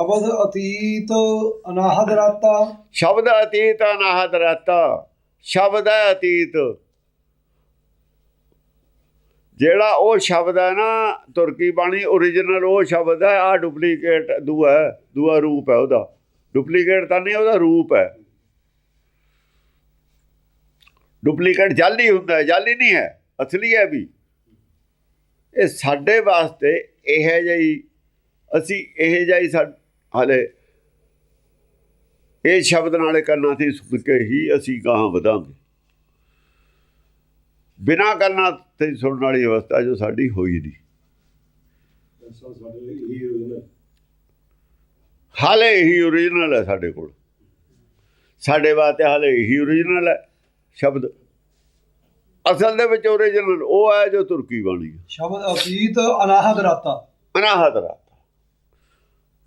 ਸ਼ਬਦ ਅਤੀਤ ਅਨਾਹਦ ਰਾਤਾ। ਸ਼ਬਦ ਅਤੀਤ ਅਨਾਹਤ ਰਤਾ, ਸ਼ਬਦ ਹੈ ਅਤੀਤ। ਜਿਹੜਾ ਉਹ ਸ਼ਬਦ ਹੈ ਨਾ, ਤੁਰਕੀ ਬਾਣੀ origignal ਉਹ ਸ਼ਬਦ ਹੈ ਆ ਡੁਪਲੀਕੇਟ ਦੂਆ ਦੂਆ ਰੂਪ ਹੈ ਉਹਦਾ। ਡੁਪਲੀਕੇਟ ਤਾਂ ਨਹੀਂ, ਉਹਦਾ ਰੂਪ ਹੈ। ਡੁਪਲੀਕੇਟ ਜਾਲੀ ਹੁੰਦਾ ਹੈ, ਜਾਲੀ ਨਹੀਂ ਹੈ, ਅਸਲੀ ਹੈ ਵੀ। ਇਹ ਸਾਡੇ ਵਾਸਤੇ ਇਹ ਜਿਹੀ, ਅਸੀਂ ਇਹ ਜਿਹੀ ਹਾਲੇ ਇਹ ਸ਼ਬਦ ਨਾਲੇ ਕੰਨਾਂ ਤੇ ਸੁਣ ਕੇ ਹੀ ਅਸੀਂ ਗਾਹਾਂ ਵਧਾਂਗੇ। ਬਿਨਾਂ ਕੰਨਾਂ ਤੇ ਸੁਣਨ ਵਾਲੀ ਅਵਸਥਾ ਜੋ ਸਾਡੀ ਹੋਈ ਨਹੀਂ। ਹਾਲੇ ਹੀ ਓਰੀਜਨਲ ਹੈ ਸਾਡੇ ਕੋਲ। ਸਾਡੇ ਵਾਸਤੇ ਹਾਲੇ ਹੀ ਓਰੀਜਨਲ ਹੈ ਸ਼ਬਦ। ਅਸਲ ਦੇ ਵਿੱਚ ਓਰੀਜਨਲ ਉਹ ਹੈ ਜੋ ਤੁਰਕੀ ਬਾਣੀ ਹੈ। ਸ਼ਬਦ ਅਤੀਤ ਅਨਾਹਦ ਰਾਤਾ। ਅਨਾਹਤ ਰਤ।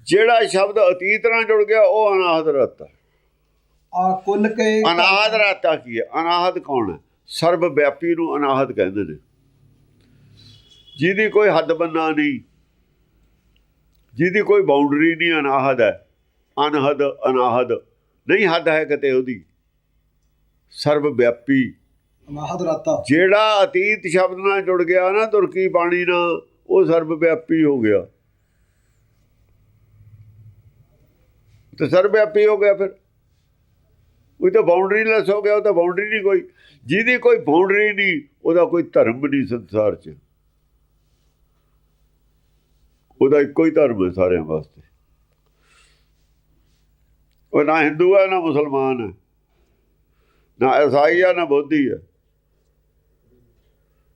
ਜਿਹੜਾ ਸ਼ਬਦ ਅਤੀਤ ਨਾਲ ਜੁੜ ਗਿਆ ਉਹ ਅਨਾਹਤ ਰਤ ਆ ਕੁੱਲ ਕੇ ਅਨਾਹਤ ਰਤਾ ਕੀ ਹੈ? ਅਨਾਹਤ ਕੌਣ ਹੈ? ਸਰਬ ਵਿਆਪੀ ਨੂੰ ਅਨਾਹਤ ਕਹਿੰਦੇ ਨੇ। ਜਿਹਦੀ ਕੋਈ ਹੱਦ ਬੰਨਾ ਨਹੀਂ ਜਿਹਦੀ ਕੋਈ ਬਾਉਂਡਰੀ ਨਹੀਂ ਅਨਾਹਤ ਹੈ ਅਨਹਦ ਅਨਾਹਦ ਨਹੀਂ ਹੱਦ ਹੈ ਕਿਤੇ ਉਹਦੀ ਸਰਬ ਵਿਆਪੀ। ਅਨਾਹਦ ਰਾਤਾ। ਜਿਹੜਾ ਅਤੀਤ ਸ਼ਬਦ ਨਾਲ ਜੁੜ ਗਿਆ ਨਾ ਤੁਰਕੀ ਬਾਣੀ ਨਾਲ ਉਹ ਸਰਬ ਵਿਆਪੀ ਹੋ ਗਿਆ। ਤੇ ਸਰਵਿਆਪੀ ਹੋ ਗਿਆ ਫਿਰ। ਉਹ ਤਾਂ ਬਾਉਂਡਰੀ ਲੈਸ ਹੋ ਗਿਆ, ਉਹ ਤਾਂ ਬਾਉਂਡਰੀ ਨਹੀਂ ਕੋਈ। ਜਿਹਦੀ ਕੋਈ ਬਾਉਂਡਰੀ ਨਹੀਂ, ਉਹਦਾ ਕੋਈ ਧਰਮ ਨਹੀਂ ਸੰਸਾਰ 'ਚ। ਉਹਦਾ ਇੱਕੋ ਹੀ ਧਰਮ ਹੈ ਸਾਰਿਆਂ ਵਾਸਤੇ। ਉਹ ਨਾ ਹਿੰਦੂ ਹੈ, ਨਾ ਮੁਸਲਮਾਨ ਹੈ। ਨਾ ਈਸਾਈ ਹੈ, ਨਾ ਬੋਧੀ ਹੈ।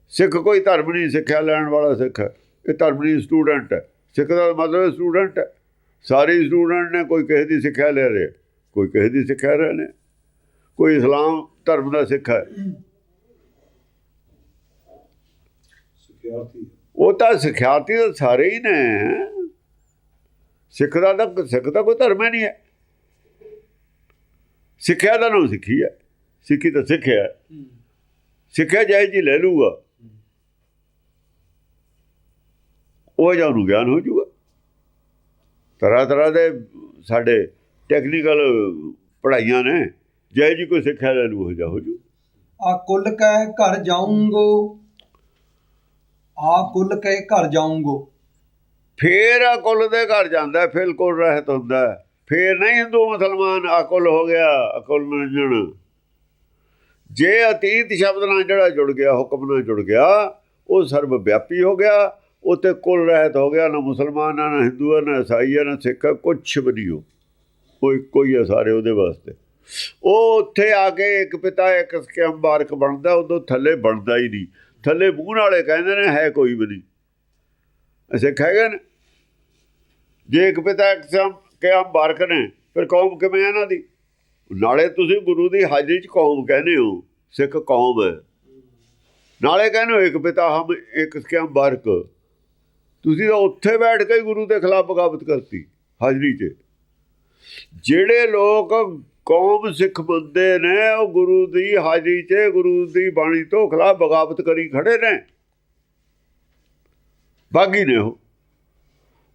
ਸਿੱਖ ਕੋਈ ਧਰਮ ਨਹੀਂ, ਸਿੱਖਿਆ ਲੈਣ ਵਾਲਾ ਸਿੱਖ ਹੈ। ਇਹ ਧਰਮ ਨਹੀਂ ਸਟੂਡੈਂਟ ਹੈ। ਸਿੱਖ ਦਾ ਮਤਲਬ ਸਟੂਡੈਂਟ ਹੈ। ਸਾਰੇ ਸਟੂਡੈਂਟ ਨੇ ਕੋਈ ਕਿਸੇ ਦੀ ਸਿੱਖਿਆ ਲੈ ਰਹੇ ਕੋਈ ਕਿਸੇ ਦੀ ਸਿੱਖਿਆ ਰਹੇ ਨੇ ਕੋਈ ਇਸਲਾਮ ਧਰਮ ਦਾ ਸਿੱਖ ਹੈ ਉਹ ਤਾਂ ਸਿੱਖਿਆਰਥੀ ਤਾਂ ਸਾਰੇ ਹੀ ਨੇ। ਸਿੱਖ ਦਾ ਤਾਂ ਸਿੱਖ ਦਾ ਕੋਈ ਧਰਮ ਨਹੀਂ ਹੈ। ਸਿੱਖਿਆ ਦਾ ਨਾਮ ਸਿੱਖੀ ਹੈ। ਸਿੱਖੀ ਤਾਂ ਸਿੱਖਿਆ ਹੈ। ਸਿੱਖਿਆ ਜਾਇ ਜੀ ਲੈ ਲੂਗਾ ਉਹ ਜਾਂ ਨੂੰ ਗਿਆਨ ਹੋ ਜਾਊਗਾ। ਤਰ੍ਹਾਂ ਤਰ੍ਹਾਂ ਦੇ ਸਾਡੇ ਟੈਕਨੀਕਲ ਪੜ੍ਹਾਈਆਂ ਨੇ ਜੈ ਜੀ ਕੋਈ ਸਿੱਖਿਆ ਲੈ ਲੂ ਹੋ ਜਾ ਹੋ ਜੂ। ਆ ਕੁੱਲ ਕੈ ਘਰ ਜਾਊਂਗੋ। ਆ ਕੁੱਲ ਕੈ ਘਰ ਜਾਊਂਗੋ। ਫੇਰ ਅਕੁਲ ਦੇ ਘਰ ਜਾਂਦਾ ਫਿਰ ਕੋਲ ਰਹਿਤ ਹੁੰਦਾ। ਫੇਰ ਨਹੀਂ ਹਿੰਦੂ ਮੁਸਲਮਾਨ ਅਕੁਲ ਹੋ ਗਿਆ ਅਕੁਲ ਨਿਰੰਜਨ ਜੇ ਅਤੀਤ ਸ਼ਬਦ ਨਾਲ ਜਿਹੜਾ ਜੁੜ ਗਿਆ ਹੁਕਮ ਨਾਲ ਜੁੜ ਗਿਆ ਉਹ ਸਰਬ ਵਿਆਪੀ ਹੋ ਗਿਆ। ਉਤੇ ਕੁਲ ਰਹਿਤ ਹੋ ਗਿਆ ਨਾ ਮੁਸਲਮਾਨ ਆ, ਨਾ ਹਿੰਦੂ ਆ, ਨਾ ਈਸਾਈ ਆ, ਨਾ ਸਿੱਖ ਆ, ਕੁਛ ਵੀ ਨਹੀਂ ਉਹ। ਉਹ ਇੱਕੋ ਹੀ ਆ ਸਾਰੇ ਉਹਦੇ ਵਾਸਤੇ। ਉਹ ਉੱਥੇ ਆ ਕੇ ਇੱਕ ਪਿਤਾ ਇੱਕ ਸਕਮ ਬਾਰਕ ਬਣਦਾ ਉਦੋਂ ਥੱਲੇ ਬਣਦਾ ਹੀ ਨਹੀਂ। ਥੱਲੇ ਮੂੰਹ ਵਾਲੇ ਕਹਿੰਦੇ ਨੇ ਹੈ ਕੋਈ ਵੀ ਨਹੀਂ। ਅਸੀਂ ਹੈਗੇ ਨੇ। ਜੇ ਇੱਕ ਪਿਤਾ ਇੱਕ ਸਮ ਕਿਆਮ ਬਾਰਕ ਨੇ ਫਿਰ ਕੌਮ ਕਿਵੇਂ ਆ ਇਹਨਾਂ ਦੀ? ਨਾਲੇ ਤੁਸੀਂ ਗੁਰੂ ਦੀ ਹਾਜ਼ਰੀ 'ਚ ਕੌਮ ਕਹਿੰਦੇ ਹੋ ਸਿੱਖ ਕੌਮ ਹੈ। ਨਾਲੇ ਕਹਿੰਦੇ ਹੋ ਇੱਕ ਪਿਤਾ ਹਮ ਇੱਕ ਕਿਆਮ ਬਾਰਕ ਤੁਸੀਂ ਤਾਂ ਉੱਥੇ ਬੈਠ ਕੇ ਹੀ ਗੁਰੂ ਦੇ ਖਿਲਾਫ ਬਗਾਵਤ ਕਰਤੀ, ਹਾਜ਼ਰੀ 'ਚ। ਜਿਹੜੇ ਲੋਕ ਕੌਮ ਸਿੱਖ ਬੰਦੇ ਨੇ, ਉਹ ਗੁਰੂ ਦੀ ਹਾਜ਼ਰੀ 'ਚ, ਗੁਰੂ ਦੀ ਬਾਣੀ ਤੋਂ ਖਿਲਾਫ ਬਗਾਵਤ ਕਰੀ ਖੜੇ ਨੇ। ਬਾਗੀ ਨੇ ਉਹ।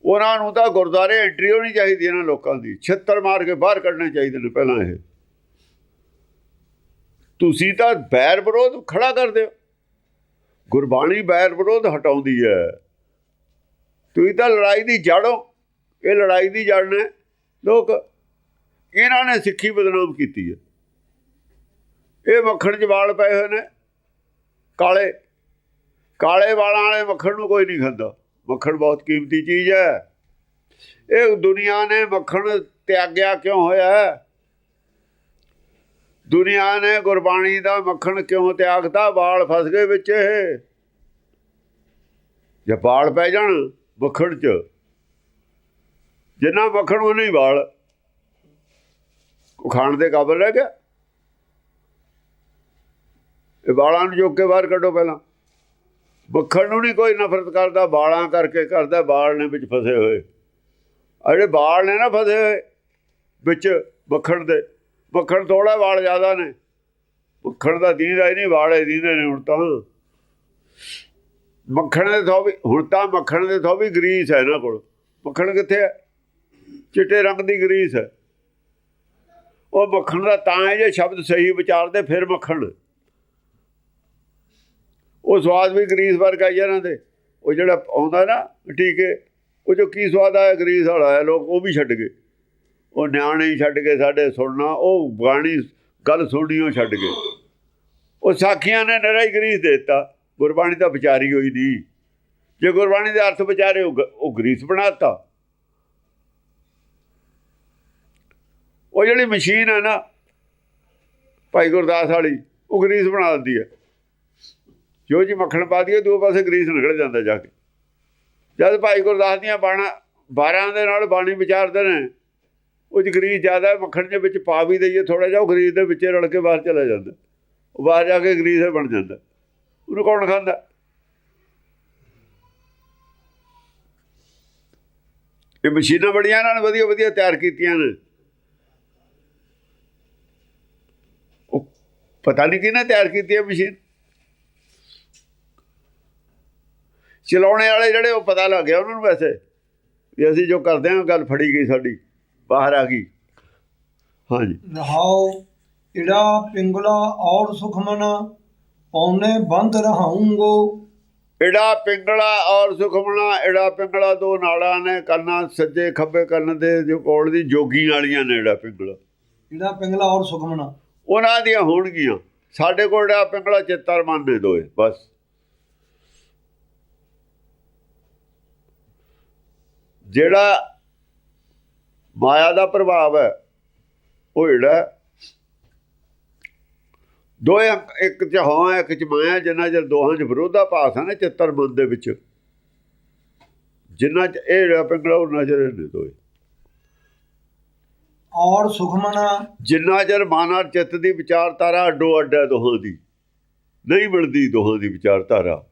ਉਹਨਾਂ ਨੂੰ ਤਾਂ ਗੁਰਦਾਰੇ ਐਂਟਰੀ ਹੋਣੀ ਚਾਹੀਦੀ ਇਹਨਾਂ ਲੋਕਾਂ ਦੀ, ਛਿੱਤਰ ਮਾਰ ਕੇ ਬਾਹਰ ਕੱਢਣੇ ਚਾਹੀਦੇ ਨੇ ਪਹਿਲਾਂ ਇਹ। ਤੁਸੀਂ ਤਾਂ ਬੈਰ ਵਿਰੋਧ ਖੜਾ ਕਰਦੇ ਹੋ। ਗੁਰਬਾਣੀ ਬੈਰ ਵਿਰੋਧ ਹਟਾਉਂਦੀ ਹੈ। ਤੁਸੀਂ ਤਾਂ ਲੜਾਈ ਦੀ ਜੜੋ ਇਹ ਲੜਾਈ ਦੀ ਜੜ ਨੇ। ਲੋਕ ਇਹਨਾਂ ਨੇ ਸਿੱਖੀ ਬਦਨਾਮ ਕੀਤੀ ਹੈ। ਇਹ ਮੱਖਣ 'ਚ ਵਾਲ ਪਏ ਹੋਏ ਨੇ। ਕਾਲੇ ਕਾਲੇ ਵਾਲਾਂ ਵਾਲੇ ਮੱਖਣ ਨੂੰ ਕੋਈ ਨਹੀਂ ਖਾਂਦਾ। ਮੱਖਣ ਬਹੁਤ ਕੀਮਤੀ ਚੀਜ਼ ਹੈ। ਇਹ ਦੁਨੀਆ ਨੇ ਮੱਖਣ ਤਿਆਗਿਆ ਕਿਉਂ ਹੋਇਆ ਦੁਨੀਆ ਨੇ ਗੁਰਬਾਣੀ ਦਾ ਮੱਖਣ ਕਿਉਂ ਤਿਆਗਤਾ? ਵਾਲ ਫਸ ਗਏ ਵਿੱਚ ਇਹ। ਜੇ ਵਾਲ ਪੈ ਜਾਣ ਮੱਖਣ 'ਚ। ਜਿੰਨਾ ਮੱਖਣ ਉਹ ਨਹੀਂ ਵਾਲ। ਉਹ ਖਾਣ ਦੇ ਕਾਬਲ ਰਹਿ ਗਿਆ। ਇਹ ਵਾਲਾਂ ਨੂੰ ਚੁੱਕ ਕੇ ਬਾਹਰ ਕੱਢੋ ਪਹਿਲਾਂ। ਮੱਖਣ ਨੂੰ ਨਹੀਂ ਕੋਈ ਨਫ਼ਰਤ ਕਰਦਾ, ਵਾਲਾਂ ਕਰਕੇ ਕਰਦਾ, ਵਾਲ ਨੇ ਵਿੱਚ ਫਸੇ ਹੋਏ। ਆ ਵਾਲ ਨੇ ਨਾ ਫਸੇ ਹੋਏ, ਵਿੱਚ ਮੱਖਣ ਦੇ। ਮੱਖਣ ਥੋੜਾ ਵਾਲ ਜ਼ਿਆਦਾ ਨੇ। ਮੱਖਣ ਦਾ ਦੀਦਾ ਹੀ ਨਹੀਂ, ਵਾਲੇ ਦੀਦੇ ਨੇ ਹੁਣ ਤਾਂ। ਮੱਖਣ ਦੇ ਥੋ ਵੀ, ਹੁਣ ਤਾਂ ਮੱਖਣ ਦੇ ਥੋ ਵੀ ਗਰੀਸ ਹੈ ਇਹਨਾਂ ਕੋਲ। ਮੱਖਣ ਕਿੱਥੇ ਹੈ? ਚਿੱਟੇ ਰੰਗ ਦੀ ਗਰੀਸ ਹੈ। ਉਹ ਮੱਖਣ ਦਾ ਤਾਂ ਹੈ ਜੇ ਸ਼ਬਦ ਸਹੀ ਵਿਚਾਰਦੇ, ਫਿਰ ਮੱਖਣ। ਉਹ ਸਵਾਦ ਵੀ ਗਰੀਸ ਵਰਗਾ ਹੀ ਆ ਇਹਨਾਂ ਦੇ। ਉਹ ਜਿਹੜਾ ਆਉਂਦਾ ਨਾ ਟੀਕੇ, ਉਹ ਜੋ ਕੀ ਸਵਾਦ ਆਇਆ? ਗਰੀਸ ਵਾਲਾ ਆਇਆ, ਲੋਕ ਉਹ ਵੀ ਛੱਡ ਗਏ। ਉਹ ਨਿਆਣੇ ਹੀ ਛੱਡ ਕੇ ਸਾਡੇ ਸੁਣਨਾ, ਉਹ ਗਾਣੀ ਗੱਲ ਸੁਣਨੀ ਉਹ ਛੱਡ ਗਏ। ਉਹ ਸਾਖੀਆਂ ਨੇ ਨਰਾ ਹੀ ਗਰੀਸ ਦੇ ਦਿੱਤਾ। ਗੁਰਬਾਣੀ ਤਾਂ ਵਿਚਾਰੀ ਹੋਈ ਨਹੀਂ ਜੇ ਗੁਰਬਾਣੀ ਦੇ ਅਰਥ ਵਿਚਾਰੇ, ਉਹ ਗ- ਉਹ ਗਰੀਸ ਬਣਾਤਾ ਉਹ ਜਿਹੜੀ ਮਸ਼ੀਨ ਆ ਨਾ, ਭਾਈ ਗੁਰਦਾਸ ਵਾਲੀ, ਉਹ ਗਰੀਸ ਬਣਾ ਦਿੰਦੀ ਹੈ। ਜੋ ਜੀ ਮੱਖਣ ਪਾ ਦਈਏ, ਦੋ ਪਾਸੇ ਗਰੀਸ ਨਿਕਲ ਜਾਂਦਾ ਜਾ ਕੇ। ਜਦ ਭਾਈ ਗੁਰਦਾਸ ਦੀਆਂ ਬਾਣਾ 12 ਦੇ ਨਾਲ ਬਾਣੀ ਵਿਚਾਰਦੇ ਨੇ, ਉਹ 'ਚ ਗਰੀਸ ਜ਼ਿਆਦਾ ਮੱਖਣ ਦੇ ਵਿੱਚ ਪਾ ਵੀ ਦਈਏ ਥੋੜਾ ਜਿਹਾ, ਉਹ ਗਰੀਸ ਦੇ ਵਿੱਚ ਰਲ ਕੇ ਬਾਹਰ ਚਲਾ ਜਾਂਦਾ। ਉਹ ਬਾਹਰ ਜਾ ਕੇ ਗਰੀਸ ਬਣ ਜਾਂਦਾ। ਉਹਨੂੰ ਕੌਣ ਖਾਂਦਾ ਇਹ ਮਸ਼ੀਨਾਂ ਬੜੀਆਂ ਇਹਨਾਂ ਵਧੀਆ ਵਧੀਆ ਤਿਆਰ ਕੀਤੀਆਂ ਨੇ ਉਹ ਪਤਾ ਨਹੀਂ ਕਿਹਨੇ ਤਿਆਰ ਕੀਤੀ ਹੈ ਮਸ਼ੀਨ ਚਲਾਉਣੇ ਵਾਲੇ ਜਿਹੜੇ ਉਹ ਪਤਾ ਲੱਗ ਗਿਆ ਉਹਨਾਂ ਨੂੰ ਵੈਸੇ ਵੀ ਅਸੀਂ ਜੋ ਕਰਦੇ ਹਾਂ ਗੱਲ ਫੜੀ ਗਈ ਸਾਡੀ ਬਾਹਰ ਆ ਗਈ ਹਾਂਜੀ ਰਹਾਉ ਇੜਾ ਪਿੰਗਲਾ ਔਰ ਸੁਖਮਨਾ ਪੌਨੇ ਬੰਦ ਰਹਾਉਂਗੋ। ਏੜਾ ਪਿੰਗਲਾ ਔਰ ਸੁਖਮਣਾ ਏੜਾ ਪਿੰਗਲਾ ਦੋ ਨਾੜਾਂ ਨੇ ਕੰਨਾਂ ਸੱਜੇ ਖੱਬੇ ਕੰਨ ਦੇ ਜੋ ਕੋਲ ਦੀ ਜੋਗੀ ਵਾਲੀਆਂ ਨੇ ਏੜਾ ਪਿੰਗਲਾ। ਇੜਾ ਪਿੰਗਲਾ ਔਰ ਸੁਖਮਨਾ ਉਹਨਾਂ ਦੀਆਂ ਹੋਣਗੀਆਂ। ਸਾਡੇ ਕੋਲ ਏੜਾ ਪਿੰਗਲਾ ਚਿੱਤਰ ਮਨ ਨੇ ਦੋਏ ਬਸ। ਜਿਹੜਾ ਮਾਇਆ ਦਾ ਪ੍ਰਭਾਵ ਹੈ ਉਹ ਏੜਾ। ਦੋਏ ਇੱਕ ਚ ਹਾਂ ਇੱਕ ਚ ਮਾਇਆ ਜਿੰਨਾ ਚਿਰ ਦੋਹਾਂ ਚ ਵਿਰੋਧਾਭਾਸ ਹੈ ਨਾ ਚਿੱਤਰ ਮਨ ਦੇ ਵਿੱਚ। ਜਿੰਨਾ ਚ ਇਹ ਪਿੰਗਲਾ ਉਹਨਾਂ ਚਿਰ ਨੇ ਦੋਏ। ਔਰ ਸੁਖਮਨਾ। ਜਿੰਨਾ ਚਿਰ ਮਨ ਚਿੱਤ ਦੀ ਵਿਚਾਰਧਾਰਾ ਅੱਡੋ ਅੱਡ ਹੈ ਦੋਹਾਂ ਦੀ ਨਹੀਂ ਮਿਲਦੀ ਦੋਹਾਂ ਦੀ ਵਿਚਾਰਧਾਰਾ।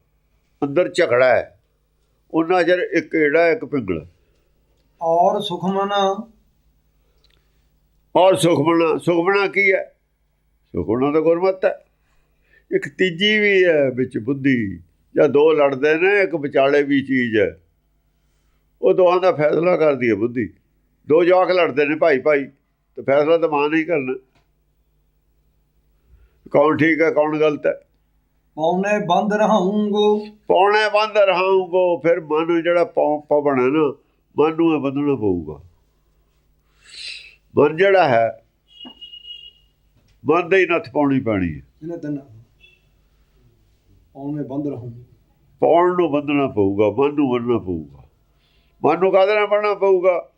ਅੰਦਰ ਝਗੜਾ ਹੈ। ਉਹਨਾਂ ਚਿਰ ਇੱਕ ਏੜਾ ਇੱਕ ਪਿੰਗਲਾ। ਔਰ ਸੁਖਮਨਾ। ਔਰ ਸੁਖਮਣਾ ਸੁਖਮਣਾ ਕੀ ਹੈ? ਸੁਖਮਣਾ ਤਾਂ ਗੁਰਮਤ ਹੈ। ਇੱਕ ਤੀਜੀ ਵੀ ਹੈ ਵਿੱਚ ਬੁੱਧੀ। ਜਾਂ ਦੋ ਲੜਦੇ ਨੇ ਇੱਕ ਵਿਚਾਲੇ ਵੀ ਚੀਜ਼ ਹੈ। ਉਹ ਦੋਹਾਂ ਦਾ ਫੈਸਲਾ ਕਰਦੀ ਹੈ ਬੁੱਧੀ। ਦੋ ਜਵਾਕ ਲੜਦੇ ਨੇ ਭਾਈ ਭਾਈ ਤੇ ਫੈਸਲਾ ਤਾਂ ਮਾਂ ਨਹੀਂ ਕਰਨਾ। ਕੌਣ ਠੀਕ ਹੈ ਕੌਣ ਗਲਤ ਹੈ? ਪੌਨੇ ਬੰਦ ਰਹਾਉਂਗੋ ਪੌਣੇ ਬੰਦ ਰਹਾਂਗੋ ਫਿਰ ਮਨ ਜਿਹੜਾ ਪਵਣ ਨਾ ਮਨ ਨੂੰ ਇਹ ਬੰਨਣਾ ਪਊਗਾ। ਮਨ ਜਿਹੜਾ ਹੈ ਮਨ ਦੇ ਹੀ ਨੱਥ ਪਾਉਣੀ ਪੈਣੀ ਹੈ। ਇਹਨੇ ਤਿੰਨ ਪੌਨੇ ਬੰਦ ਰਹਾਉਂਗੋ ਪੌਣ ਨੂੰ ਬੰਨਣਾ ਪਊਗਾ ਮਨ ਨੂੰ ਬੰਨਣਾ ਪਊਗਾ। ਮਨ ਨੂੰ ਕਾਹਦੇ ਨਾਲ ਬੰਨਣਾ ਪਊਗਾ?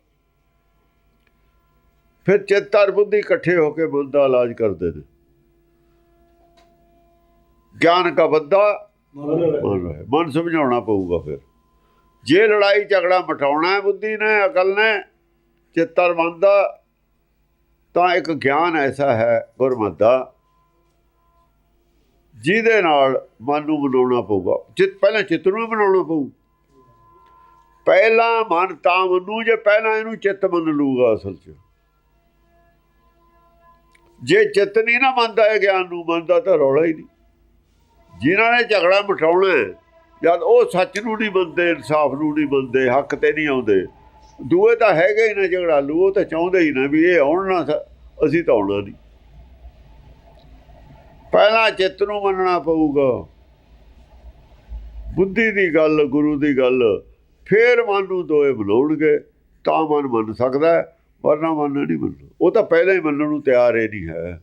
ਫਿਰ ਚਿੱਤ ਔਰ ਬੁੱਧੀ ਇਕੱਠੇ ਹੋ ਕੇ ਮਨ ਦਾ ਇਲਾਜ ਕਰਦੇ ਨੇ। ਗਿਆਨ ਕਾ ਬੱਦਾ ਮਨ ਰਹੇ। ਸਮਝਾਉਣਾ ਪਊਗਾ ਫਿਰ। ਜੇ ਲੜਾਈ ਝਗੜਾ ਮਟਾਉਣਾ ਹੈ ਬੁੱਧੀ ਨੇ ਅਕਲ ਨੇ ਚਿੱਤਰ ਮਨ ਦਾ ਤਾਂ ਇੱਕ ਗਿਆਨ ਐਸਾ ਹੈ ਗੁਰਮਤ ਦਾ, ਜਿਹਦੇ ਨਾਲ ਮਨ ਨੂੰ ਬਣਾਉਣਾ ਪਊਗਾ। ਚਿੱਤ, ਪਹਿਲਾਂ ਚਿੱਤ ਨੂੰ ਬਣਾਉਣਾ ਪਊ। ਪਹਿਲਾਂ ਮਨ ਤਾਂ ਮੰਨੂ, ਜੇ ਪਹਿਲਾਂ ਇਹਨੂੰ ਚਿੱਤ ਮੰਨ ਲੂਗਾ ਅਸਲ 'ਚ। ਜੇ ਚਿੱਤ ਨਹੀਂ ਨਾ ਮੰਨਦਾ ਇਹ ਗਿਆਨ ਨੂੰ, ਮੰਨਦਾ ਤਾਂ ਰੌਲਾ ਹੀ ਨਹੀਂ। ਜਿਨ੍ਹਾਂ ਨੇ ਝਗੜਾ ਮਟਾਉਣਾ ਜਦ ਉਹ ਸੱਚ ਨੂੰ ਨਹੀਂ ਮੰਨਦੇ, ਇਨਸਾਫ ਨੂੰ ਨਹੀਂ ਮੰਨਦੇ, ਹੱਕ ਤੇ ਨਹੀਂ ਆਉਂਦੇ ਦੂਏ ਤਾਂ ਹੈਗੇ ਹੀ ਨਾ ਝਗੜਾਲੂ ਉਹ ਤਾਂ ਚਾਹੁੰਦੇ ਹੀ ਨਾ ਵੀ ਇਹ ਆਉਣ ਨਾ ਅਸੀਂ ਤਾਂ ਆਉਣਾ ਨਹੀਂ। ਪਹਿਲਾਂ ਚਿੱਤ ਨੂੰ ਮੰਨਣਾ ਪਊਗਾ। ਬੁੱਧੀ ਦੀ ਗੱਲ ਗੁਰੂ ਦੀ ਗੱਲ ਫੇਰ ਮਨ ਨੂੰ ਦੋਏ ਬਣਾਉਣਗੇ ਤਾਂ ਮਨ ਮੰਨ ਸਕਦਾ ਵਰਨਾ ਮਨ ਨਹੀਂ ਮੰਨਦਾ। ਉਹ ਤਾਂ ਪਹਿਲਾਂ ਹੀ ਮੰਨਣ ਨੂੰ ਤਿਆਰ ਹੀ ਨਹੀਂ ਹੈ।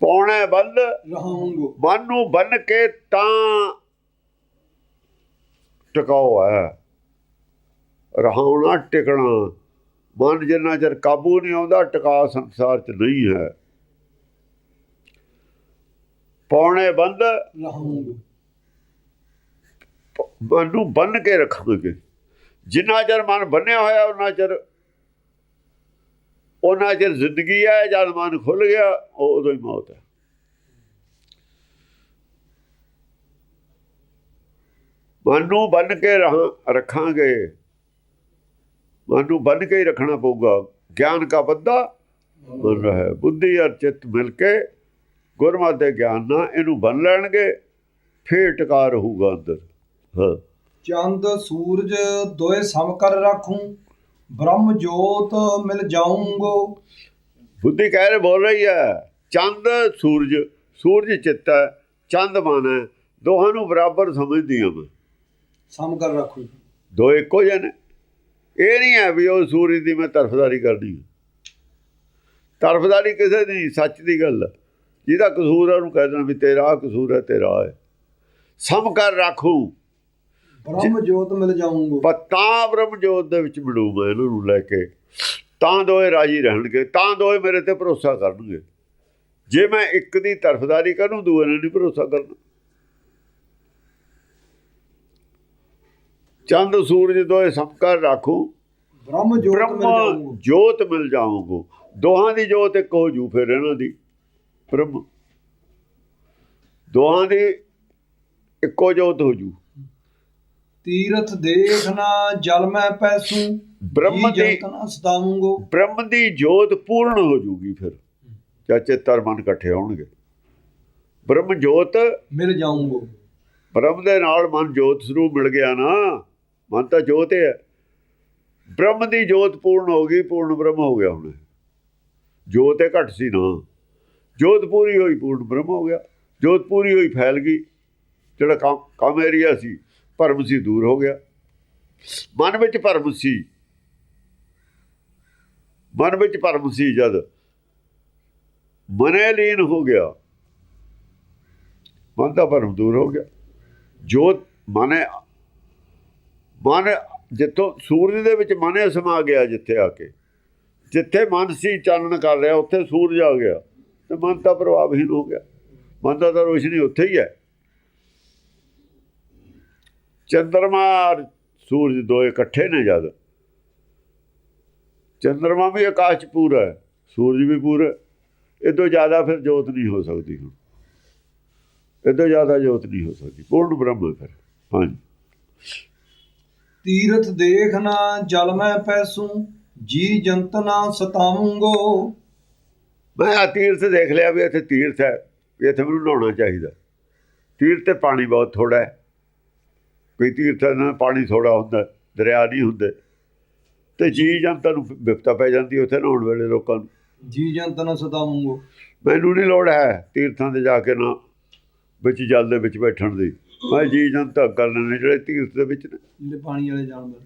ਪੌਣੇ ਬੰਦ ਮਨ ਨੂੰ ਬੰਨ ਕੇ ਤਾਂ ਟਿਕਾਓ ਹੈ। ਰਹਾਉਣਾ ਟਿਕਣਾ। ਮਨ ਜਿੰਨਾ ਚਿਰ ਕਾਬੂ ਨਹੀਂ ਆਉਂਦਾ ਟਿਕਾ ਸੰਸਾਰ 'ਚ ਨਹੀਂ ਹੈ। ਪੌਣੇ ਬੰਦ। ਮਨ ਨੂੰ ਬੰਨ ਕੇ ਰੱਖਾਂਗੇ। ਜਿੰਨਾ ਚਿਰ ਮਨ ਬੰਨਿਆ ਹੋਇਆ ਉਹਨਾਂ ਚਿਰ ਉਹਨਾਂ ਚਿਰ ਜ਼ਿੰਦਗੀ ਹੈ ਜਦ ਮਨ ਖੁੱਲ ਗਿਆ ਉਹ ਉਦੋਂ ਹੀ ਮੌਤ ਹੈ। ਮਨ ਨੂੰ ਬੰਨ ਕੇ ਰੱਖਾਂਗੇ। ਮਨ ਨੂੰ ਬੰਨ ਕੇ ਹੀ ਰੱਖਣਾ ਪਊਗਾ। ਗਿਆਨ ਕਾ ਬੱਦਾ ਬਨ ਰਹਾ। ਬੁੱਧੀ ਔਰ ਚਿੱਤ ਮਿਲ ਕੇ ਗੁਰਮਤਿ ਦੇ ਗਿਆਨ ਨਾਲ ਇਹਨੂੰ ਬੰਨ ਲੈਣਗੇ ਫੇਰ ਟਿਕਾ ਰਹੂਗਾ ਅੰਦਰ। ਹਾਂ। ਚੰਦ ਸੂਰਜ ਦੋਏ ਸਮ ਕਰ ਰੱਖੂੰ ਬ੍ਰਹਮ ਜੋਤ ਮਿਲ ਜਾਊਂਗੋ। ਬੁੱਧੀ ਕਹਿ ਰਹੇ ਬੋਲ ਰਹੀ ਹੈ ਚੰਦ ਸੂਰਜ ਸੂਰਜ ਚਿੱਤ ਹੈ ਚੰਦ ਮਨ ਹੈ ਦੋਹਾਂ ਨੂੰ ਬਰਾਬਰ ਸਮਝਦੀ ਹਾਂ ਮੈਂ। ਸਮ ਕਰ ਰੱਖੋ। ਦੋ ਇੱਕੋ ਜਿਹੇ ਨੇ। ਇਹ ਨਹੀਂ ਹੈ ਵੀ ਉਹ ਸੂਰਜ ਦੀ ਮੈਂ ਤਰਫਦਾਰੀ ਕਰਨੀ ਹੈ। ਤਰਫਦਾਰੀ ਕਿਸੇ ਦੀ ਨਹੀਂ, ਸੱਚ ਦੀ ਗੱਲ ਜਿਹਦਾ ਕਸੂਰ ਹੈ ਉਹਨੂੰ ਕਹਿ ਦੇਣਾ ਵੀ ਤੇਰਾ ਕਸੂਰ ਹੈ ਤੇਰਾ ਹੈ। ਸਮ ਕਰ ਰੱਖੂ। ਬ੍ਰਹਮ ਜੋਤ ਮਿਲ ਜਾਊਂਗੋ। ਪਤਾ ਬ੍ਰਹਮ ਜੋਤ ਦੇ ਵਿੱਚ ਮਿਲੂ ਮੈਂ ਇਹਨਾਂ ਨੂੰ ਲੈ ਕੇ। ਤਾਂ ਦੋਏ ਰਾਜੀ ਰਹਿਣਗੇ ਤਾਂ ਦੋਏ ਮੇਰੇ ਤੇ ਭਰੋਸਾ ਕਰਨਗੇ। ਜੇ ਮੈਂ ਇੱਕ ਦੀ ਤਰਫਦਾਰੀ ਕਰੂੰ ਦੂਏ ਨੇ ਨਹੀਂ ਭਰੋਸਾ ਕਰਨਾ। ਚੰਦ ਸੂਰਜ ਦੋਏ ਸਮਕਾਰ ਰੱਖੂ। ਬ੍ਰਹਮ ਜੋਤ ਮਿਲ ਜਾਊਂਗੋ। ਜੋਤ ਮਿਲ ਜਾਵਾਂਗੋ ਦੋਹਾਂ ਦੀ ਜੋਤ ਇੱਕ ਹੋ ਜੂ ਫਿਰ ਇਹਨਾਂ ਦੀ। ਬ੍ਰਹਮ। ਦੋਹਾਂ ਦੀ ਇੱਕੋ ਜੋਤ ਹੋ ਜੂ। ਤੀਰਥ ਦੇਖਣਾ ਜਲ ਮੈਂ ਪੈਸੂ ਬ੍ਰਹਮ ਦੀ ਸਤਾਉਂਗੋ ਬ੍ਰਹਮ ਦੀ ਜੋਤ ਪੂਰਨ ਹੋ ਜੂਗੀ ਫਿਰ। ਚਾਚੇ ਤਰ ਮਨ ਇਕੱਠੇ ਹੋਣਗੇ। ਬ੍ਰਹਮ ਜੋਤ ਮਿਲ ਜਾਊਂਗੋ। ਬ੍ਰਹਮ ਦੇ ਨਾਲ ਮਨ ਜੋਤ ਸਰੂਪ ਮਿਲ ਗਿਆ ਨਾ। ਮਨ ਤਾਂ ਜੋਤ ਹੈ ਬ੍ਰਹਮ ਦੀ ਜੋਤ ਪੂਰਨ ਹੋ ਗਈ, ਪੂਰਨ ਬ੍ਰਹਮ ਹੋ ਗਿਆ ਹੁਣ। ਜੋਤ ਇਹ ਘਟ ਸੀ ਨਾ। ਜੋਤ ਪੂਰੀ ਹੋਈ, ਪੂਰਨ ਬ੍ਰਹਮ ਹੋ ਗਿਆ। ਜੋਤ ਪੂਰੀ ਹੋਈ, ਫੈਲ ਗਈ। ਜਿਹੜਾ ਕੰਮ ਕੰਮ ਏਰੀਆ ਸੀ, ਭਰਮ ਸੀ, ਦੂਰ ਹੋ ਗਿਆ। ਮਨ ਵਿੱਚ ਭਰਮ ਸੀ। ਮਨ ਵਿੱਚ ਭਰਮ ਸੀ ਜਦ। ਮਨੇ ਲੀਨ ਹੋ ਗਿਆ। ਮਨ ਦਾ ਭਰਮ ਦੂਰ ਹੋ ਗਿਆ। ਜੋਤ, ਮਨੇ ਮਨ ਜਿੱਥੋਂ ਸੂਰਜ ਦੇ ਵਿੱਚ ਮਨ ਸਮਾ ਗਿਆ ਜਿੱਥੇ ਆ ਕੇ। ਜਿੱਥੇ ਮਨ ਸੀ ਚਾਨਣ ਕਰ ਰਿਹਾ, ਉੱਥੇ ਸੂਰਜ ਆ ਗਿਆ। ਤੇ ਮਨ ਤਾਂ ਪ੍ਰਭਾਵਹੀਨ ਹੋ ਗਿਆ। ਮਨ ਦਾ ਤਾਂ ਰੋਸ਼ਨੀ ਉੱਥੇ ਹੀ ਹੈ। ਚੰਦਰਮਾ ਔਰ ਸੂਰਜ ਦੋ ਇਕੱਠੇ ਨੇ ਜਦ। ਚੰਦਰਮਾ ਵੀ ਆਕਾਸ਼ 'ਚ ਪੂਰਾ ਹੈ, ਸੂਰਜ ਵੀ ਪੂਰਾ ਇਹ ਤੋਂ ਜ਼ਿਆਦਾ ਫਿਰ ਜੋਤ ਨਹੀਂ ਹੋ ਸਕਦੀ ਹੁਣ। ਇਹ ਤੋਂ ਜ਼ਿਆਦਾ ਜੋਤ ਨਹੀਂ ਹੋ ਸਕਦੀ। ਪੂਰਨ ਬ੍ਰਹਮ ਹੈ ਫਿਰ। ਹਾਂਜੀ। ਤੀਰਥ ਦੇਖਣਾ ਜਲ ਮੈਂ ਪੈਸੂ ਜੀ ਜੰਤ ਨਾ ਸਤਾਉਂਗੋ। ਮੈਂ ਆ ਤੀਰਥ ਦੇਖ ਲਿਆ ਵੀ ਇੱਥੇ ਤੀਰਥ ਹੈ ਵੀ ਇੱਥੇ ਮੈਨੂੰ ਨਹਾਉਣਾ ਚਾਹੀਦਾ। ਤੀਰਥ ਤੇ ਪਾਣੀ ਬਹੁਤ ਥੋੜਾ ਹੈ। ਕੋਈ ਤੀਰਥ ਨਾਲ ਪਾਣੀ ਥੋੜਾ ਹੁੰਦਾ ਦਰਿਆ ਨਹੀਂ ਹੁੰਦੇ। ਤੇ ਜੀ ਜਨਤਾ ਨੂੰ ਵਿਪਤਾ ਪੈ ਜਾਂਦੀ ਉੱਥੇ ਨਹਾਉਣ ਵੇਲੇ ਲੋਕਾਂ ਨੂੰ। ਜੀ ਜੰਤ ਨਾ ਸਤਾਉਂਗੋ। ਮੈਨੂੰ ਨਹੀਂ ਲੋੜ ਹੈ ਤੀਰਥਾਂ ਤੇ ਜਾ ਕੇ ਨਾ ਵਿੱਚ ਜਲ ਦੇ ਵਿੱਚ ਬੈਠਣ ਦੀ। ਮੈਂ ਜੀ ਜਨਤਾ ਕਰਨੇ ਨੇ ਜਿਹੜੇ ਤੀਰਥ ਦੇ ਵਿੱਚ ਨੇ। ਜਿਹੜੇ ਪਾਣੀ ਵਾਲੇ ਜਾਨਵਰ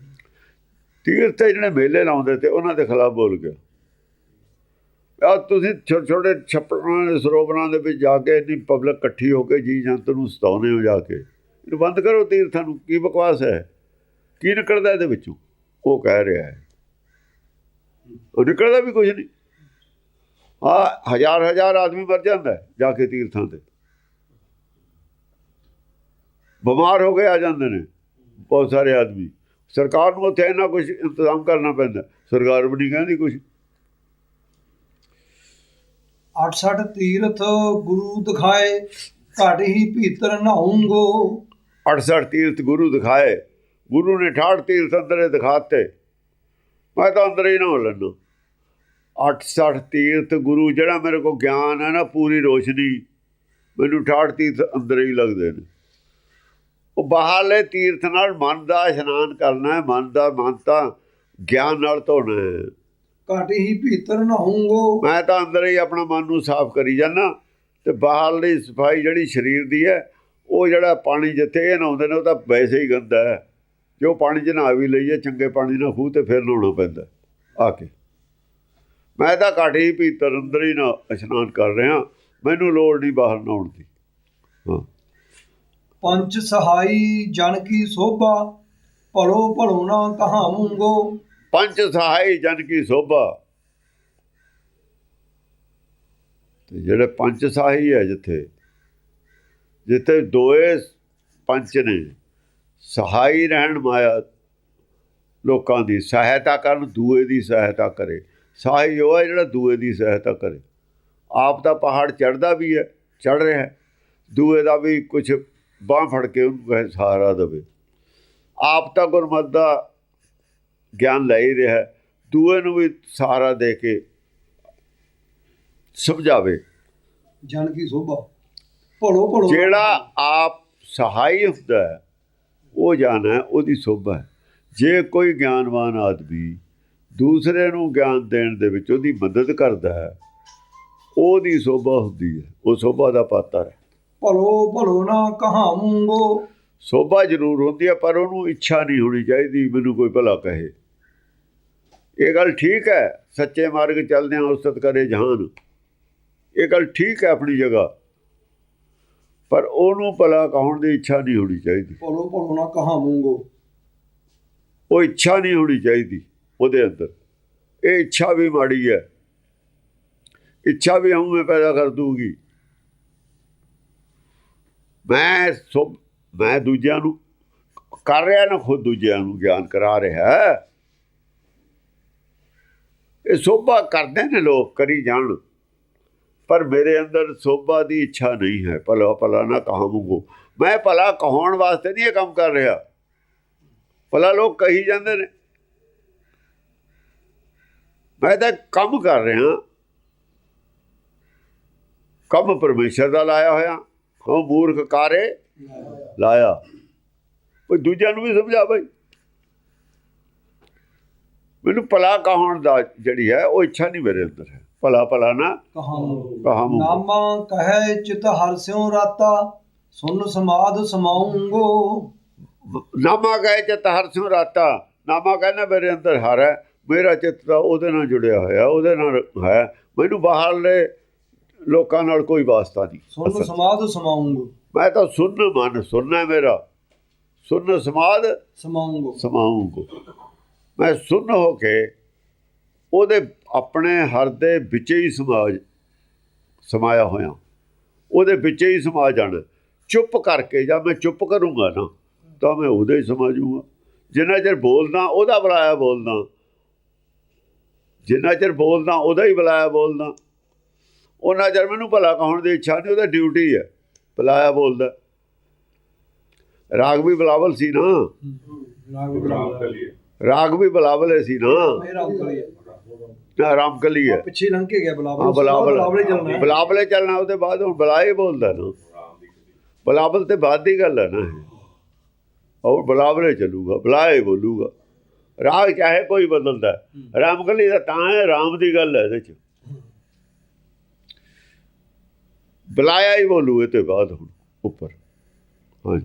ਤੀਰਥ ਤੇ ਜਿਹੜੇ ਮੇਲੇ ਲਾਉਂਦੇ ਤੇ ਉਹਨਾਂ ਦੇ ਖਿਲਾਫ ਬੋਲ ਗਿਆ। ਆ ਤੁਸੀਂ ਛੋਟੇ ਛੋਟੇ ਛੱਪੜਾਂ ਦੇ ਸਰੋਵਰਾਂ ਦੇ ਵਿੱਚ ਜਾ ਕੇ ਇੰਨੀ ਪਬਲਿਕ ਇਕੱਠੀ ਹੋ ਕੇ ਜੀ ਜੰਤ ਨੂੰ ਸਤਾਉਨੇ ਹੋ ਜਾ ਕੇ। ਇਹਨੂੰ ਬੰਦ ਕਰੋ ਤੀਰਥਾਂ ਨੂੰ ਕੀ ਬਕਵਾਸ ਹੈ? ਕੀ ਨਿਕਲਦਾ ਇਹਦੇ ਵਿੱਚੋਂ? ਉਹ ਕਹਿ ਰਿਹਾ ਹੈ। ਉਹ ਨਿਕਲਦਾ ਵੀ ਕੁਝ ਨਹੀਂ। ਆ ਹਜ਼ਾਰ ਹਜ਼ਾਰ ਆਦਮੀ ਮਰ ਜਾਂਦਾ ਹੈ ਜਾ ਕੇ ਤੀਰਥਾਂ ਤੇ। ਬਿਮਾਰ ਹੋ ਕੇ ਆ ਜਾਂਦੇ ਨੇ ਬਹੁਤ ਸਾਰੇ ਆਦਮੀ। ਸਰਕਾਰ ਨੂੰ ਉੱਥੇ ਇੰਨਾ ਕੁਝ ਇੰਤਜ਼ਾਮ ਕਰਨਾ ਪੈਂਦਾ ਸਰਕਾਰ ਵੀ ਨਹੀਂ ਕਹਿੰਦੀ ਕੁਝ 68 ਤੀਰਥ ਗੁਰੂ ਦਿਖਾਏ ਘਟ ਹੀ ਭੀਤਰ ਨਹਾਉਂਗੋ। 68 ਤੀਰਥ ਗੁਰੂ ਦਿਖਾਏ ਗੁਰੂ ਨੇ 68 ਤੀਰਥ ਅੰਦਰੇ ਦਿਖਾਤੇ। ਮੈਂ ਤਾਂ ਅੰਦਰ ਹੀ ਨਾ ਲੈਣਾ 68 ਤੀਰਥ ਗੁਰੂ ਜਿਹੜਾ ਮੇਰੇ ਕੋਲ ਗਿਆਨ ਹੈ ਨਾ ਪੂਰੀ ਰੋਸ਼ਨੀ। ਮੈਨੂੰ 68 ਤੀਰਥ ਅੰਦਰ ਹੀ ਲੱਗਦੇ ਨੇ। ਉਹ ਬਾਹਰਲੇ ਤੀਰਥ ਨਾਲ ਮਨ ਦਾ ਇਸ਼ਨਾਨ ਕਰਨਾ ਹੈ ਮਨ ਦਾ ਮਨ ਤਾਂ ਗਿਆਨ ਨਾਲ ਧੋਣਾ ਹੈ। ਘਟ ਹੀ ਭੀਤਰ ਨਹਾਉਂਗੋ ਮੈਂ ਤਾਂ ਅੰਦਰ ਹੀ ਆਪਣਾ ਮਨ ਨੂੰ ਸਾਫ਼ ਕਰੀ ਜਾਂਦਾ ਤੇ ਬਾਹਰਲੀ ਸਫ਼ਾਈ ਜਿਹੜੀ ਸਰੀਰ ਦੀ ਹੈ ਉਹ ਜਿਹੜਾ ਪਾਣੀ ਜਿੱਥੇ ਇਹ ਨਹਾਉਂਦੇ ਨੇ ਉਹ ਤਾਂ ਵੈਸੇ ਹੀ ਗੰਦਾ ਹੈ। ਜੋ ਪਾਣੀ 'ਚ ਨਹਾ ਵੀ ਲਈਏ ਚੰਗੇ ਪਾਣੀ ਨਾਲ ਖੂਹ ਤੇ ਫਿਰ ਨਹਾਉਣਾ ਪੈਂਦਾ ਆ ਕੇ। ਮੈਂ ਤਾਂ ਘੱਟ ਹੀ ਭੀਤਰ ਅੰਦਰ ਹੀ ਨਾ ਇਸ਼ਨਾਨ ਕਰ ਰਿਹਾ ਮੈਨੂੰ ਲੋੜ ਨਹੀਂ ਬਾਹਰ ਨਹਾਉਣ ਦੀ। ਹਾਂ। ਪੰਚ ਸਹਾਈ ਜਨ ਕੀ ਸੋਭਾ, ਭਲੋ ਭਲੋ ਨਾ ਕਹਾਉਂਗੋ ਪੰਜ ਸਹਾਈ ਜਨ ਕੀ ਸੋਭਾ। ਤੇ ਜਿਹੜੇ ਪੰਚ ਸਹਾਈ ਹੈ ਜਿੱਥੇ ਜਿੱਥੇ ਦੋਏ ਪੰਚ ਨੇ, ਸਹਾਈ ਰਹਿਣ ਮਾਇਆ ਲੋਕਾਂ ਦੀ ਸਹਾਇਤਾ ਕਰਨ, ਦੂਏ ਦੀ ਸਹਾਇਤਾ ਕਰੇ। ਸਹਾਈ ਉਹ ਹੈ ਜਿਹੜਾ ਦੂਏ ਦੀ ਸਹਾਇਤਾ ਕਰੇ। ਆਪ ਦਾ ਪਹਾੜ ਚੜਦਾ ਵੀ ਹੈ ਚੜ ਰਿਹਾ ਹੈ। ਦੂਏ ਦਾ ਵੀ ਕੁਝ ਬਾਹ ਫੜ ਕੇ ਉਹਨੂੰ ਕਹੇ ਸਹਾਰਾ ਦੇਵੇ। ਆਪ ਤਾਂ ਗੁਰਮਤਿ ਦਾ ਗਿਆਨ ਲੈ ਹੀ ਰਿਹਾ ਦੂਏ ਨੂੰ ਵੀ ਸਹਾਰਾ ਦੇ ਕੇ ਸਮਝਾਵੇ। ਜਨ ਕੀ ਸੋਭਾ? ਭਲੋ ਨਾ ਜਿਹੜਾ ਆਪ ਸਹਾਈ ਹੁੰਦਾ ਹੈ, ਉਹ ਜਾਣਾ ਹੈ, ਉਹਦੀ ਸੋਭਾ ਹੈ। ਜੇ ਕੋਈ ਗਿਆਨਵਾਨ ਆਦਮੀ ਦੂਸਰੇ ਨੂੰ ਗਿਆਨ ਦੇਣ ਦੇ ਵਿੱਚ ਉਹਦੀ ਮਦਦ ਕਰਦਾ ਹੈ ਉਹਦੀ ਸੋਭਾ ਹੁੰਦੀ ਹੈ। ਉਹ ਸੋਭਾ ਦਾ ਪਾਤਰ ਹੈ। ਭਲੋ ਭਲੋ ਨਾ ਕਹਾਵੂੰਗੋ ਸੋਭਾ ਜ਼ਰੂਰ ਹੁੰਦੀ ਹੈ ਪਰ ਉਹਨੂੰ ਇੱਛਾ ਨਹੀਂ ਹੋਣੀ ਚਾਹੀਦੀ ਮੈਨੂੰ ਕੋਈ ਭਲਾ ਕਹੇ। ਇਹ ਗੱਲ ਠੀਕ ਹੈ ਸੱਚੇ ਮਾਰਗ ਚੱਲਦੇ ਹਾਂ ਉਸਤਤ ਕਰੇ ਜਹਾਨ। ਇਹ ਗੱਲ ਠੀਕ ਹੈ ਆਪਣੀ ਜਗ੍ਹਾ ਪਰ ਉਹਨੂੰ ਭਲਾ ਕਹਾਉਣ ਦੀ ਇੱਛਾ ਨਹੀਂ ਹੋਣੀ ਚਾਹੀਦੀ। ਭਲੋ ਭਲੋ ਨਾ ਕਹਾਵੂੰਗੋ ਉਹ ਇੱਛਾ ਨਹੀਂ ਹੋਣੀ ਚਾਹੀਦੀ ਉਹਦੇ ਅੰਦਰ। ਇਹ ਇੱਛਾ ਵੀ ਮਾੜੀ ਹੈ। ਇੱਛਾ ਵੀ ਹਉ ਮੈਂ ਪੈਦਾ ਕਰ ਦੂਗੀ ਮੈਂ ਸੋ ਮੈਂ ਦੂਜਿਆਂ ਨੂੰ ਕਰ ਰਿਹਾ ਨਾ, ਖੁਦ ਦੂਜਿਆਂ ਨੂੰ ਗਿਆਨ ਕਰਾ ਰਿਹਾ। ਇਹ ਸੋਭਾ ਕਰਦੇ ਨੇ ਲੋਕ, ਕਰੀ ਜਾਣ। ਪਰ ਮੇਰੇ ਅੰਦਰ ਸੋਭਾ ਦੀ ਇੱਛਾ ਨਹੀਂ ਹੈ। ਭਲਾ ਭਲਾ ਨਾ ਕਹਾਂਗੋ ਮੈਂ ਭਲਾ ਕਹਾਉਣ ਵਾਸਤੇ ਨਹੀਂ ਇਹ ਕੰਮ ਕਰ ਰਿਹਾ। ਭਲਾ ਲੋਕ ਕਹੀ ਜਾਂਦੇ ਨੇ। ਮੈਂ ਤਾਂ ਕੰਮ ਕਰ ਰਿਹਾ। ਕੰਮ ਪਰਮੇਸ਼ਰ ਦਾ ਲਾਇਆ ਹੋਇਆ। ਹੋ ਮੂਰਖ ਕਾਰੇ ਲਾਇਆ। ਉਹ ਦੂਜਿਆਂ ਨੂੰ ਵੀ ਸਮਝਾ ਬਈ। ਮੈਨੂੰ ਭਲਾ ਕਹਾਉਣ ਦਾ ਜਿਹੜੀ ਹੈ ਉਹ ਇੱਛਾ ਨਹੀਂ ਮੇਰੇ ਅੰਦਰ ਹੈ। ਭਲਾ ਭਲਾ ਨਾ ਕਹਾਂਗੋ ਨਾਮਾ ਕਹੈ ਚਿਤ ਹਰਸਿਉ ਰਾਤਾ ਸੁਨ ਸਮਾਦ ਸਮਾਉਂਗੋ ਨਾਮਾ ਕਹੇ ਚਿਤ ਹਰ ਸਿਉ ਰਾਤਾ ਨਾਮਾ ਕਹਿੰਦਾ ਮੇਰੇ ਅੰਦਰ ਹਰ ਹੈ। ਮੇਰਾ ਚਿੱਤ ਤਾਂ ਉਹਦੇ ਨਾਲ ਜੁੜਿਆ ਹੋਇਆ ਉਹਦੇ ਨਾਲ ਹੈ। ਮੈਨੂੰ ਬਾਹਰਲੇ ਲੋਕਾਂ ਨਾਲ ਕੋਈ ਵਾਸਤਾ ਨਹੀਂ। 'ਚ। ਸਮਾਦ ਸਮਾਉਂਗੋ। ਮੈਂ ਤਾਂ ਸੁਣ ਮਨ ਸੁਣਨਾ ਮੇਰਾ। ਸੁਣ ਸਮਾਦ ਸਮਾਉਂਗੋ। ਸਮਾਉਂਗੋ। ਮੈਂ ਸੁਣ ਹੋ ਕੇ ਉਹਦੇ ਆਪਣੇ ਹਰ ਦੇ ਵਿੱਚ ਹੀ ਸਮਾਜ ਸਮਾਇਆ ਹੋਇਆ। ਉਹਦੇ ਵਿੱਚ ਹੀ ਸਮਾ ਜਾਣਾ। ਚੁੱਪ ਕਰਕੇ ਜਾਂ ਮੈਂ ਚੁੱਪ ਕਰੂੰਗਾ ਨਾ ਤਾਂ ਮੈਂ ਉਹਦੇ ਹੀ ਸਮਾ ਜਾਊਂਗਾ। ਜਿੰਨਾ ਚਿਰ ਬੋਲਦਾ ਉਹਦਾ ਬੁਲਾਇਆ ਬੋਲਦਾ। ਜਿੰਨਾ ਚਿਰ ਬੋਲਦਾ ਉਹਦਾ ਹੀ ਬੁਲਾਇਆ ਬੋਲਦਾ। ਉਹਨਾਂ ਚਿਰ ਮੈਨੂੰ ਭਲਾ ਕਹਾਉਣ ਦੀ ਇੱਛਾ ਨਹੀਂ ਉਹਦਾ ਡਿਊਟੀ ਹੈ ਬੁਲਾਇਆ ਬੋਲਦਾ। ਰਾਗ ਵੀ ਬਲਾਵਲ ਸੀ ਨਾ। ਰਾਗ ਵੀ ਬਲਾਵਲ ਸੀ ਨਾ। ਮੇਰਾ ਅੰਕਲ ਹੀ ਨਾ ਪਿੱਛੇ ਲੰਘ ਕੇ ਗਿਆ ਬਲਾਵਲ। ਬਲਾਵਲ। ਚੱਲਣਾ। ਬਲਾਵਲੇ ਚੱਲਣਾ ਉਹਦੇ ਬਾਅਦ ਹੁਣ ਬਲਾਏ ਬੋਲਦਾ ਨਾ। ਬਲਾਵਲ ਤੇ ਬਾਅਦ ਦੀ ਗੱਲ ਹੈ ਨਾ। ਔਰ ਬਲਾਵਲੇ ਚੱਲੂਗਾ ਬਲਾਏ ਬੋਲੂਗਾ। ਰਾਗ ਚਾਹੇ ਕੋਈ ਬਦਲਦਾ। ਹੈ। ਰਾਮਕਲੀ ਦਾ ਤਾਂ ਹੈ ਰਾਮ ਦੀ ਗੱਲ ਹੈ ਇਹਦੇ ਚ। Bly hy wil hoor te wat opper. Hy